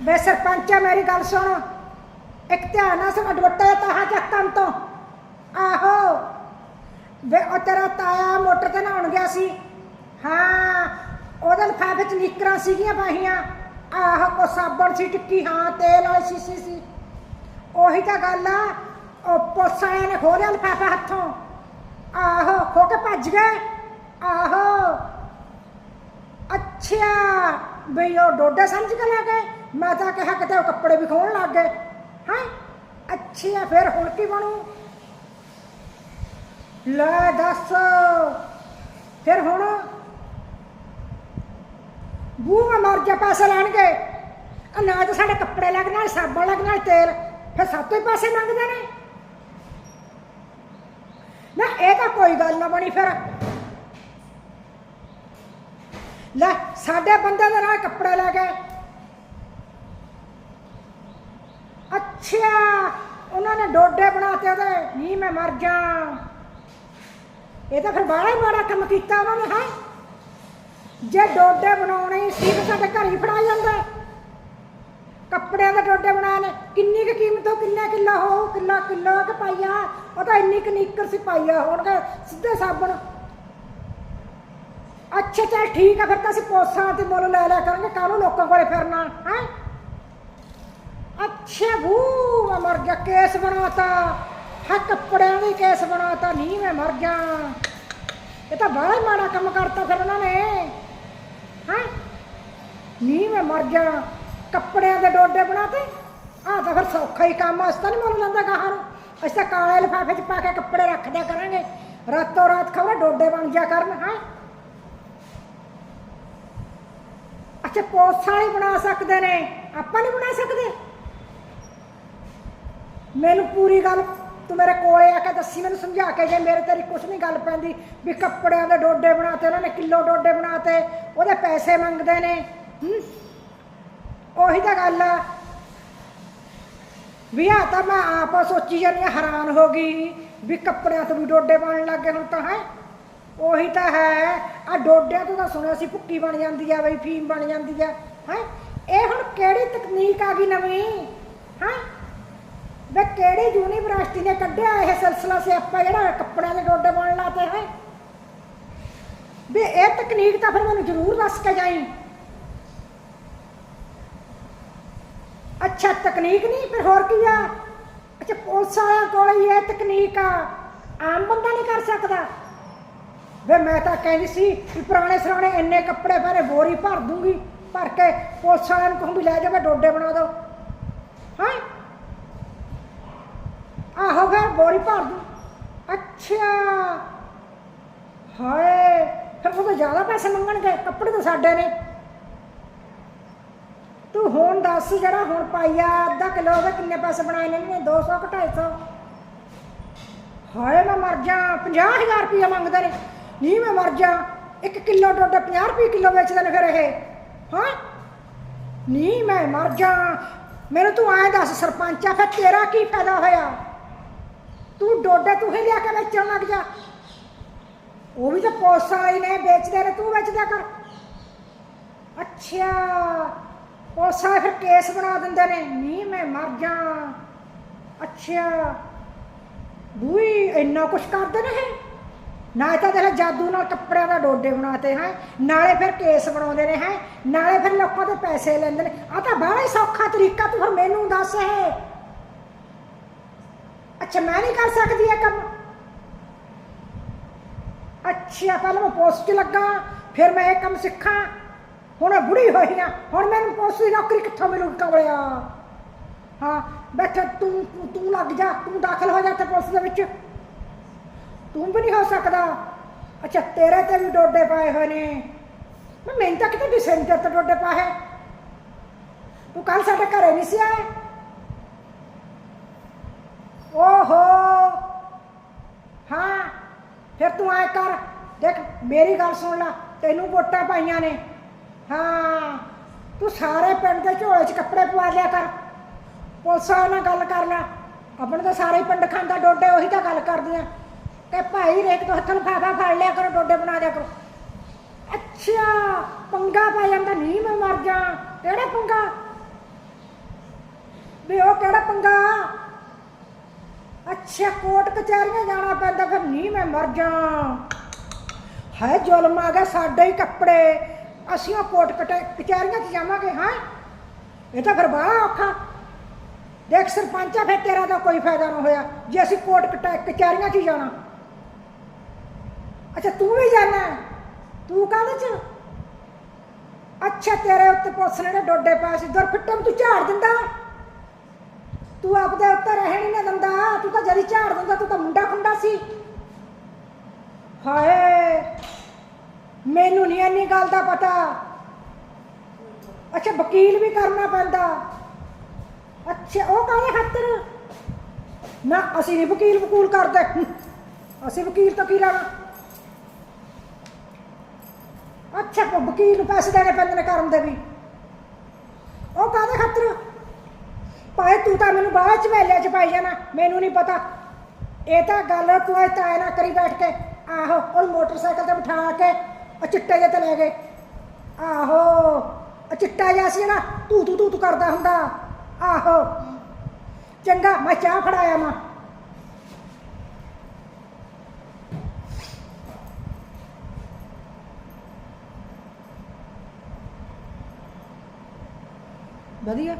ਵੇ ਸਰਪੰਚ ਮੇਰੀ ਗੱਲ ਸੁਣ ਇੱਕ ਧਿਆਨ ਨਾਲ ਸੁਣ ਦੁੱਟੇ ਤਾਹਾਂ ਚੱਕਣ ਤੋਂ ਆਹੋ ਵੇ ਉਹ ਤੇਰਾ ਤਾਇਆ ਮੋਟਰ ਤੇ ਨਹਾਉਣ ਗਿਆ ਸੀ ਹਾਂ ਉਹਦੇ ਲਿਫਾਫੇ ਚ ਨਿਕਰਾਂ ਸੀਗੀਆਂ ਪਾਹੀਆਂ ਆਹ ਕੋ ਸਾਬਣ ਸੀ ਟਿੱਕੀ ਹਾਂ ਤੇਲ ਵਾਲੀ ਸੀਸੀ ਸੀ ਉਹੀ ਤਾਂ ਗੱਲ ਆ ਉਹ ਪੁਲਿਸ ਵਾਲਿਆਂ ਨੇ ਖੋਲਿਆ ਲਿਫਾਫਾ ਹੱਥੋਂ ਆਹੋ ਖੋ ਕੇ ਭੱਜ ਗਏ ਆਹੋ ਅੱਛਾ ਬਈ ਉਹ ਡੋਡੇ ਸਮਝ ਕੇ ਲੈ ਗਏ ਮੈਂ ਤਾਂ ਕਿਹਾ ਕਿਤੇ ਉਹ ਕੱਪੜੇ ਵੀ ਖੋਣ ਲੱਗ ਗਏ। ਹਾਂ? ਆ, ਫਿਰ ਹੁਣ ਕੀ ਬਣੂ? ਲੈ ਦੱਸ। ਫਿਰ ਹੁਣ? ਬੂਹ ਮਰ ਜਾ, ਪੈਸੇ ਲੈਣਗੇ। ਨਾ ਤਾਂ ਸਾਡੇ ਕੱਪੜੇ ਲੱਗਣ ਨਾਲ, ਸਾਬਣ ਲੱਗ ਨਾਲ, ਤੇਲ। ਫਿਰ ਸਭ ਤੋਂ ਹੀ ਪੈਸੇ ਮੰਗਦੇ ਨੇ। ਨਾ, ਇਹ ਤਾਂ ਕੋਈ ਗੱਲ ਨਾ ਬਣੀ ਫਿਰ। ਲੈ, ਸਾਡੇ ਬੰਦੇ ਦੇ ਨਾਲ ਕੱਪੜੇ ਲੈ ਗਏ। ਅੱਛਾ ਉਹਨਾਂ ਨੇ ਡੋਡੇ ਬਣਾਤੇ ਉਹਦੇ ਨਹੀਂ ਮੈਂ ਮਰ ਜਾ। ਇਹ ਤਾਂ ਫਿਰ ਬਾਹਲਾ ਹੀ ਮਾੜਾ ਕੰਮ ਕੀਤਾ ਉਹਨਾਂ ਨੇ, ਹੈ? ਜੇ ਡੋਡੇ ਬਣਾਉਣੇ ਸੀ ਤਾਂ ਸਾਡੇ ਘਰ ਹੀ ਫੜਾ ਜਾਂਦਾ। ਕੱਪੜਿਆਂ ਦੇ ਡੋਡੇ ਬਣਾਏ ਕਿੰਨੀ ਕੁ ਕੀਮਤ ਹੋ ਕਿੰਨਾ ਕਿੱਲਾ ਹੋ, ਕਿੱਲਾ, ਕਿੱਲੋ ਕਿ ਪਾਈਆ ਉਹ ਤਾਂ ਇੰਨੀ ਕੁ ਨੀਕਰ ਸੀ ਪਾਈਆ ਹੋਣਗੇ, ਸਿੱਧੇ ਸਾਬਣ। ਅੱਛਾ, ਚੱਲ ਠੀਕ ਆ, ਫਿਰ ਤਾਂ ਅਸੀਂ ਪੋਸਾਂ ਤੇ ਮੁੱਲ ਲੈ ਲਿਆ ਕਰਾਂਗੇ, ਕਾਹਨੂੰ ਲੋਕਾਂ ਕੋਲੇ ਫਿਰਨਾ, ਹੈ? ਅੱਛਾ ਮੈਂ ਮਰ ਗਿਆ ਕੇਸ ਬਣਾਤਾ। ਹਾਂ ਕੱਪੜਿਆਂ ਦੇ ਕੇਸ ਬਣਾਤਾ ਨਹੀਂ ਮੈਂ ਮਰ ਗਿਆ। ਇਹ ਤਾਂ ਬੜਾ ਹੀ ਮਾੜਾ ਕੰਮ ਕਰਤਾ ਫਿਰ ਉਹਨਾਂ ਨੇ। ਹਾਂ? ਨਹੀਂ ਮੈਂ ਮਰ ਗਿਆ। ਕੱਪੜਿਆਂ ਦੇ ਡੋਡੇ ਬਣਾਤੇ। ਆਹ ਤਾਂ ਫਿਰ ਸੌਖਾ ਹੀ ਕੰਮ ਆ, ਅਸੀਂ ਤਾਂ ਨਹੀਂ ਮੁੱਲ ਲੈਂਦਾ ਗਾਹਾਂ ਨੂੰ। ਅਸੀਂ ਤਾਂ ਕਾਲੇ ਲਿਫਾਫੇ 'ਚ ਪਾ ਕੇ ਕੱਪੜੇ ਰੱਖ ਦਿਆ ਕਰਾਂਗੇ। ਰਾਤੋਂ ਰਾਤ ਖਬਰ ਡੋਡੇ ਬਣ ਜਾ ਕਰਨ ਹਾਂ? ਅੱਛਾ ਪੋਸਾ ਵਾਲੀ ਬਣਾ ਸਕਦੇ ਨੇ। ਆਪਾਂ ਨਹੀਂ ਬਣਾ ਸਕਦੇ? ਮੈਨੂੰ ਪੂਰੀ ਗੱਲ ਤੂੰ ਮੇਰੇ ਕੋਲੇ ਆ ਕੇ ਦੱਸੀ ਮੈਨੂੰ ਸਮਝਾ ਕੇ ਜੇ ਮੇਰੇ ਤੇਰੀ ਕੁਛ ਨਹੀਂ ਗੱਲ ਪੈਂਦੀ ਵੀ ਕੱਪੜਿਆਂ ਦੇ ਡੋਡੇ ਬਣਾਤੇ ਉਹਨਾਂ ਨੇ ਕਿਲੋ ਡੋਡੇ ਬਣਾਤੇ ਉਹਦੇ ਪੈਸੇ ਮੰਗਦੇ ਨੇ ਉਹੀ ਤਾਂ ਗੱਲ ਆ। ਵੀ ਆ ਤਾਂ ਮੈਂ ਆਪ ਸੋਚੀ ਜਾਂਦੀ ਹਾਂ, ਹੈਰਾਨ ਹੋ ਗਈ ਵੀ ਕੱਪੜਿਆਂ ਤੋਂ ਵੀ ਡੋਡੇ ਬਣਨ ਲੱਗੇ ਹੁਣ ਤਾਂ ਹੈ? ਉਹੀ ਤਾਂ ਹੈ। ਆ ਡੋਡਿਆਂ ਤੋਂ ਤਾਂ ਸੁਣਿਆ ਸੀ ਭੁੱਕੀ ਬਣ ਜਾਂਦੀ ਆ ਬਈ ਫੀਮ ਬਣ ਜਾਂਦੀ ਆ ਹੈ? ਇਹ ਹੁਣ ਕਿਹੜੀ ਤਕਨੀਕ ਆ ਗਈ ਨਵੀਂ ਹੈ? ਵੇ ਕਿਹੜੀ ਯੂਨੀਵਰਸਿਟੀ ਨੇ ਕੱਢਿਆ ਇਹ ਸਿਲਸਿਲਾ ਸੇ ਜਿਹੜਾ ਕੱਪੜਿਆਂ ਦੇ ਡੋਡੇ ਬਣਨ ਲਾਤੇ ਹੈ ਵੀ ਇਹ ਤਕਨੀਕ ਤਾਂ ਫਿਰ ਮੈਨੂੰ ਜ਼ਰੂਰ ਦੱਸ ਕੇ ਜਾਈ। ਅੱਛਾ, ਤਕਨੀਕ ਨਹੀਂ, ਫਿਰ ਹੋਰ ਕੀ ਆ? ਅੱਛਾ, ਪੁਲਿਸ ਵਾਲਿਆਂ ਕੋਲ ਹੀ ਇਹ ਤਕਨੀਕ ਆ। ਆਮ ਬੰਦਾ ਨਹੀਂ ਕਰ ਸਕਦਾ। ਵੇ ਮੈਂ ਤਾਂ ਕਹਿੰਦੀ ਸੀ ਵੀ ਪੁਰਾਣੇ ਸਰਾਣੇ ਇੰਨੇ ਕੱਪੜੇ ਭਰੇ ਬੋਰੀ ਭਰ ਦੂੰਗੀ, ਭਰ ਕੇ ਪੁਲਿਸ ਵਾਲਿਆਂ ਨੂੰ ਕਹੂੰ ਵੀ ਲੈ ਜਾਵੇ ਡੋਡੇ ਬਣਾ ਦੋ। ਹਾਂ? ਬੋਰੀ ਭਰ ਦੂੰ। ਅੱਛਾ। ਹਾਏ, ਫਿਰ ਉਹ ਤਾਂ ਜ਼ਿਆਦਾ ਪੈਸੇ ਮੰਗਣਗੇ, ਕੱਪੜੇ ਤਾਂ ਸਾਡੇ ਨੇ। ਤੂੰ ਹੁਣ ਦੱਸ ਜਿਹੜਾ ਹੁਣ ਪਾਈਆ ਅੱਧਾ ਕਿਲੋ ਉਹਦੇ ਕਿੰਨੇ ਪੈਸੇ ਬਣਾਏ ਨੇ ਨੇ 200 ਕਿ 250 ਹਾਏ, ਮੈਂ ਮਰ ਜਾ। 50000 ਰੁਪਏ ਮੰਗਦੇ ਨੇ। ਨਹੀਂ ਮੈਂ ਮਰ ਜਾ। 1 ਕਿਲੋ ਡੋਡਾ 50 ਰੁਪਏ ਕਿਲੋ ਵੇਚਦੇ ਨੇ ਫਿਰ ਇਹ। ਹਾਂ? ਨਹੀਂ ਮੈਂ ਮਰ ਜਾ। ਮੈਨੂੰ ਤੂੰ ਐਂ ਦੱਸ, ਸਰਪੰਚਾ, ਫਿਰ ਤੇਰਾ ਕੀ ਫਾਇਦਾ ਹੋਇਆ? ਤੂੰ ਡੋਡੇ ਤੂੰ ਹੀ ਲਿਆ ਕੇ ਵੇਚਣ ਲੱਗ ਜਾ। ਉਹ ਵੀ ਤਾਂ ਪੋਸਾ ਵਾਲੀ ਨੇ ਵੇਚਦੇ ਨੇ, ਤੂੰ ਵੇਚਦਿਆ ਕਰ। ਅੱਛਾ ਪੋਸਾ ਫਿਰ ਕੇਸ ਬਣਾ ਦਿੰਦੇ ਨੇ ਨਹੀਂ ਮੈਂ ਮਰ ਜਾ। ਅੱਛਾ, ਬੂਈ ਇੰਨਾ ਕੁਛ ਕਰਦੇ ਨੇ ਇਹ? ਨਾ ਤਾਂ ਤੇਰੇ ਜਾਦੂ ਨਾਲ ਕੱਪੜਿਆਂ ਦਾ ਡੋਡੇ ਬਣਾਤੇ ਹੈ, ਨਾਲੇ ਫਿਰ ਕੇਸ ਬਣਾਉਂਦੇ ਨੇ ਹੈ, ਨਾਲੇ ਫਿਰ ਲੋਕਾਂ ਦੇ ਪੈਸੇ ਲੈਂਦੇ ਨੇ। ਆ ਤਾਂ ਬੜਾ ਹੀ ਸੌਖਾ ਤਰੀਕਾ ਤੂੰ ਫਿਰ ਮੈਨੂੰ ਦੱਸ ਇਹ। ਅੱਛਾ, ਮੈਂ ਨਹੀਂ ਕਰ ਸਕਦੀ ਇਹ ਕੰਮ। ਅੱਛਾ, ਪਹਿਲਾਂ ਮੈਂ ਪੋਸਟ ਲੱਗਾ, ਫਿਰ ਮੈਂ ਇਹ ਕੰਮ ਸਿੱਖਾਂ। ਹੁਣ ਮੈਂ ਬੁੜੀ ਹੋਈ ਆ, ਹੁਣ ਮੈਨੂੰ ਪੋਸਟ ਦੀ ਨੌਕਰੀ ਕਿੱਥੋਂ ਮਿਲੂ ਕਵਲਿਆ ਹਾਂ, ਬੈਠਾ, ਤੂੰ, ਤੂੰ- ਲੱਗ ਜਾ, ਤੂੰ ਦਾਖਲ ਹੋ ਜਾ ਤੇ ਪੁਲਿਸ ਦੇ ਵਿੱਚ। ਤੂੰ ਵੀ ਨਹੀਂ ਹੋ ਸਕਦਾ। ਅੱਛਾ, ਤੇਰੇ ਤੇ ਵੀ ਡੋਡੇ ਪਾਏ ਹੋਏ ਨੇ। ਮੈਂ ਮੈਨੂੰ ਤਾਂ ਕਿਤੇ ਡਿਸੈਂਟਰ ਤੇ ਡੋਡੇ ਪਾਏ? ਤੂੰ ਕੱਲ ਸਾਡੇ ਘਰੇ ਨਹੀਂ ਸੀ ਆਇਆ? ਓਹੋ। ਹਾਂ, ਫਿਰ ਤੂੰ ਆਏ ਕਰ, ਦੇਖ, ਮੇਰੀ ਗੱਲ ਸੁਣ ਲੈ, ਤੈਨੂੰ ਵੋਟਾਂ ਪਾਈਆਂ ਨੇ। ਹਾਂ, ਤੂੰ ਸਾਰੇ ਪਿੰਡ ਦੇ ਝੋਲੇ 'ਚ ਕੱਪੜੇ ਪਵਾ ਲਿਆ ਕਰ। ਪੁਲਿਸ ਨਾਲ ਗੱਲ ਕਰ ਲੈ। ਆਪਣੇ ਤਾਂ ਸਾਰੇ ਪਿੰਡ ਖਾਂਦਾ ਡੋਡੇ, ਉਹੀ ਤਾਂ ਗੱਲ ਕਰਦੀਆਂ। ਕਿ ਭਾਈ ਰੇਕ ਤੋਂ ਹੱਥ ਨੂੰ ਫਾਫਾ ਫੜ ਲਿਆ ਕਰੋ, ਡੋਡੇ ਬਣਾ ਦਿਆ ਕਰੋ। ਅੱਛਾ, ਪੰਗਾ ਪੈ ਜਾਂਦਾ ਨਹੀਂ ਮੈਂ ਮਰ ਜਾ। ਕਿਹੜਾ ਪੰਗਾ? ਵੀ ਉਹ ਕਿਹੜਾ ਪੰਗਾ? ਅੱਛਾ ਕੋਟ ਕਚਹਿਰੀਆਂ ਜਾਣਾ ਪੈਂਦਾ, ਫਿਰ ਨਹੀਂ ਮੈਂ ਮਰ ਜਾ। ਹੈ ਜ਼ੁਲਮ ਆ ਗਿਆ ਸਾਡੇ ਹੀ ਕੱਪੜੇ। ਅਸੀਂ ਉਹ ਕੋਟ ਕਟੇ- ਕਚਹਿਰੀਆਂ 'ਚ ਜਾਵਾਂਗੇ, ਹਾਂ? ਇਹ ਤਾਂ ਫਿਰ ਬੜਾ ਔਖਾ। ਦੇਖ ਸਰਪੰਚਾ, ਫਿਰ ਤੇਰਾ ਤਾਂ ਕੋਈ ਫਾਇਦਾ ਨਾ ਹੋਇਆ, ਜੇ ਅਸੀਂ ਕੋਟ ਕਟਾ ਕਚਹਿਰੀਆਂ 'ਚ ਹੀ ਜਾਣਾ। ਅੱਛਾ, ਤੂੰ ਵੀ ਜਾਣਾ? ਤੂੰ ਕਾਹਦੇ 'ਚ? ਅੱਛਾ, ਤੇਰੇ ਉੱਤੇ ਪੁਲਿਸ ਨੇ ਡੋਡੇ ਪਾਏ ਸੀ ਦਰ ਫਿੱਟੇ ਨੂੰ ਤੂੰ ਝਾੜ ਦਿੰਦਾ। ਤੂੰ ਆਪਦੇ ਉੱਤੇ ਰਹਿਣ ਹੀ ਨਾ ਦਿੰਦਾ, ਤੂੰ ਤਾਂ ਜਦੀ ਝਾੜ ਦਿੰਦਾ, ਤੂੰ ਤਾਂ ਮੁੰਡਾ ਖੁੰਡਾ ਸੀ। ਹਾਏ, ਮੈਨੂੰ ਨਹੀਂ ਇੰਨੀ ਗੱਲ ਦਾ ਪਤਾ। ਅੱਛਾ, ਵਕੀਲ ਵੀ ਕਰਨਾ ਪੈਂਦਾ। ਅੱਛਾ, ਉਹ ਕਾਹਦੇ ਖਾਤਰ? ਨਾ, ਅਸੀਂ ਨਹੀਂ ਵਕੀਲ ਵਕੂਲ ਕਰਦੇ। ਅਸੀਂ ਵਕੀਲ ਤੋਂ ਕੀ ਲੈਣਾ? ਅੱਛਾ, ਵਕੀਲ ਨੂੰ ਪੈਸੇ ਦੇਣੇ ਪੈਂਦੇ ਨੇ ਕਰਨ ਦੇ ਵੀ ਉਹ ਕਾਹਦੇ ਖਾਤਰ ਭਾਵੇਂ ਤਾਂ ਮੈਨੂੰ ਬਾਅਦ ਚ ਵੇਲੇ ਚ ਪਾਈ ਜਾਣਾ, ਮੈਨੂੰ ਨਹੀਂ ਪਤਾ। ਇਹ ਤਾਂ ਗੱਲ ਤੂੰ ਇਹ ਤਾਂ ਨਾ ਕਰੀ ਬੈਠ ਕੇ, ਆਹੋ, ਉਹ ਮੋਟਰਸਾਈਕਲ ਤੇ ਬਿਠਾ ਕੇ, ਉਹ ਚਿੱਟੇ ਜਿਹੇ ਤੇ ਲੈ ਗਏ। ਆਹੋ, ਉਹ ਚਿੱਟਾ ਜਿਹਾ ਸੀ ਨਾ ਤੂੰ ਤੂੰ ਤੂੰ ਤੂੰ ਕਰਦਾ ਹੁੰਦਾ। ਆਹੋ, ਚੰਗਾ, ਮੈਂ ਚਾਹ ਫੜਾਇਆ ਮਾਂ ਵਧੀਆ।